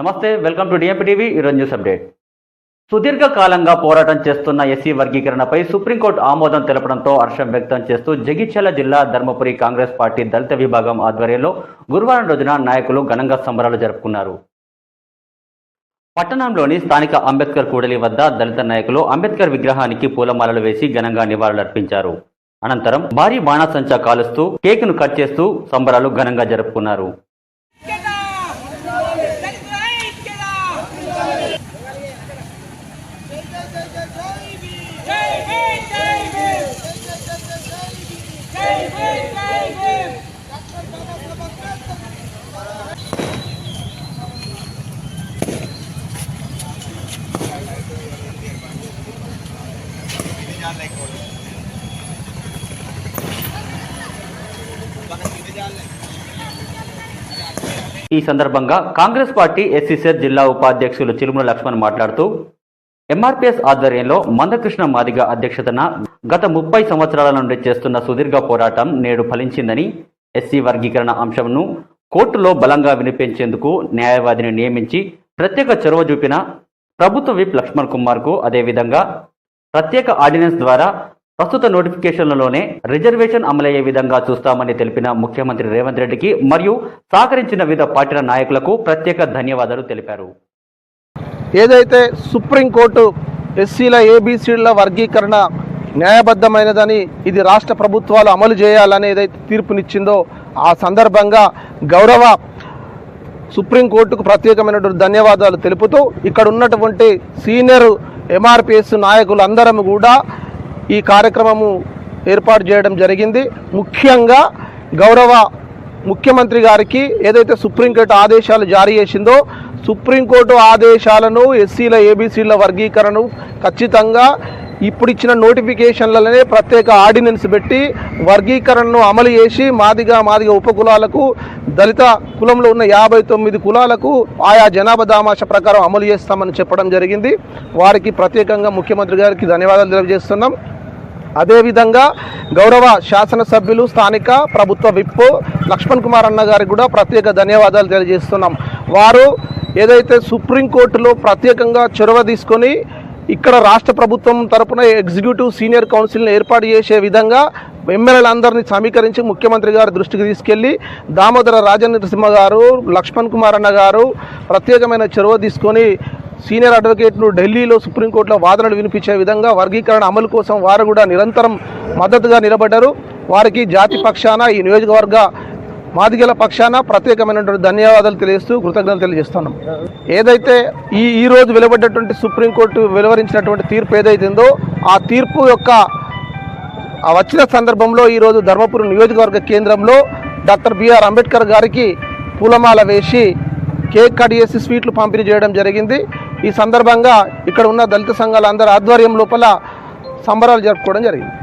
Namaste welcome to DMP TV ఈరోజు news update సుదీర్ఘకాలంగా పోరాటం చేస్తున్న ఎస్సీ వర్గీకరణపై సుప్రీంకోర్టు ఆమోదం తెలపడంతో హర్షం వ్యక్తం చేస్తూ జగిత్యాల జిల్లా ధర్మపురి కాంగ్రెస్ పార్టీ దళిత విభాగం ఆధ్వర్యంలో గురువారం రోజున నాయకులు ఘనంగా సంబరాలు జరుపుకున్నారు. పట్టణంలోని స్థానిక అంబేద్కర్ కూడలి వద్ద దళిత నాయకులు అంబేద్కర్ విగ్రహానికి పూలమాలలు వేసి ఘనంగా నివాళులర్పించారు అనంతరం భారీ బాణాసంచా కాలుస్తూ కేకును కట్ చేస్తూ సంబరాలు ఘనంగా జరుపుకున్నారు. ఈ సందర్భంగా కాంగ్రెస్ పార్టీ ఎస్సీసెట్ జిల్లా ఉపాధ్యక్షులు చిలుముల లక్ష్మణ్ మాట్లాడుతూ ఎంఆర్పీఎస్ ఆధ్వర్యంలో మందకృష్ణ మాదిగ అధ్యక్షతన గత ముప్పై సంవత్సరాల నుండి చేస్తున్న సుదీర్ఘ పోరాటం నేడు ఫలించిందని ఎస్సీ వర్గీకరణ అంశంను కోర్టులో బలంగా వినిపించేందుకు న్యాయవాదిని నియమించి ప్రత్యేక చొరవ చూపిన ప్రభుత్వ విప్ లక్ష్మణ్ కుమార్కు అదేవిధంగా ప్రత్యేక ఆర్డినెన్స్ ద్వారా ప్రస్తుత నోటిఫికేషన్లలోనే రిజర్వేషన్ అమలయ్యే విధంగా చూస్తామని తెలిపిన ముఖ్యమంత్రి రేవంత్ రెడ్డికి మరియు సహకరించిన వివిధ పార్టీల నాయకులకు ప్రత్యేక ధన్యవాదాలు తెలిపారు. ఏదైతే సుప్రీంకోర్టు ఎస్సీల ఏబీసీల వర్గీకరణ న్యాయబద్ధమైనదని ఇది రాష్ట్ర ప్రభుత్వాలు అమలు చేయాలని ఏదైతే తీర్పునిచ్చిందో ఆ సందర్భంగా గౌరవ సుప్రీంకోర్టుకు ప్రత్యేకమైనటువంటి ధన్యవాదాలు తెలుపుతూ ఇక్కడ ఉన్నటువంటి సీనియర్ ఎంఆర్పిఎస్ నాయకులు అందరం కూడా ఈ కార్యక్రమము ఏర్పాటు చేయడం జరిగింది. ముఖ్యంగా గౌరవ ముఖ్యమంత్రి గారికి ఏదైతే సుప్రీంకోర్టు ఆదేశాలు జారీ చేసిందో సుప్రీంకోర్టు ఆదేశాలను ఎస్సీల ఏబీసీల వర్గీకరణను ఖచ్చితంగా ఇప్పుడు ఇచ్చిన నోటిఫికేషన్లనే ప్రత్యేక ఆర్డినెన్స్ పెట్టి వర్గీకరణను అమలు చేసి మాదిగా మాదిగా ఉపకులాలకు దళిత కులంలో ఉన్న యాభై తొమ్మిది కులాలకు ఆయా జనాభా దామాష ప్రకారం అమలు చేస్తామని చెప్పడం జరిగింది. వారికి ప్రత్యేకంగా ముఖ్యమంత్రి గారికి ధన్యవాదాలు తెలియజేస్తున్నాం. అదేవిధంగా గౌరవ శాసనసభ్యులు స్థానిక ప్రభుత్వ విప్ లక్ష్మణ్ కుమార్ అన్న గారికి కూడా ప్రత్యేక ధన్యవాదాలు తెలియజేస్తున్నాం. వారు ఏదైతే సుప్రీంకోర్టులో ప్రత్యేకంగా చొరవ తీసుకొని ఇక్కడ రాష్ట్ర ప్రభుత్వం తరపున ఎగ్జిక్యూటివ్ సీనియర్ కౌన్సిల్ని ఏర్పాటు చేసే విధంగా ఎమ్మెల్యేలందరినీ సమీకరించి ముఖ్యమంత్రి గారి దృష్టికి తీసుకెళ్ళి దామోదర రాజనరసింహ గారు లక్ష్మణ్ కుమార్ అన్న గారు ప్రత్యేకమైన చొరవ తీసుకొని సీనియర్ అడ్వకేట్ను ఢిల్లీలో సుప్రీంకోర్టులో వాదనలు వినిపించే విధంగా వర్గీకరణ అమలు కోసం వారు కూడా నిరంతరం మద్దతుగా నిలబడ్డారు. వారికి జాతి పక్షాన ఈ నియోజకవర్గ మాదిగల పక్షాన ప్రత్యేకమైనటువంటి ధన్యవాదాలు తెలియజేస్తూ కృతజ్ఞతలు తెలియజేస్తున్నాం. ఏదైతే ఈ ఈ రోజు వెలువడ్డటువంటి సుప్రీంకోర్టు వెలువరించినటువంటి తీర్పు ఏదైతుందో ఆ తీర్పు యొక్క వచ్చిన సందర్భంలో ఈరోజు ధర్మపురం నియోజకవర్గ కేంద్రంలో డాక్టర్ బిఆర్ అంబేద్కర్ గారికి పూలమాల వేసి కేక్ కట్ చేసి స్వీట్లు పంపిణీ చేయడం జరిగింది. ఈ సందర్భంగా ఇక్కడ ఉన్న దళిత సంఘాల అందరి ఆధ్వర్యం లోపల సంబరాలు జరుపుకోవడం జరిగింది.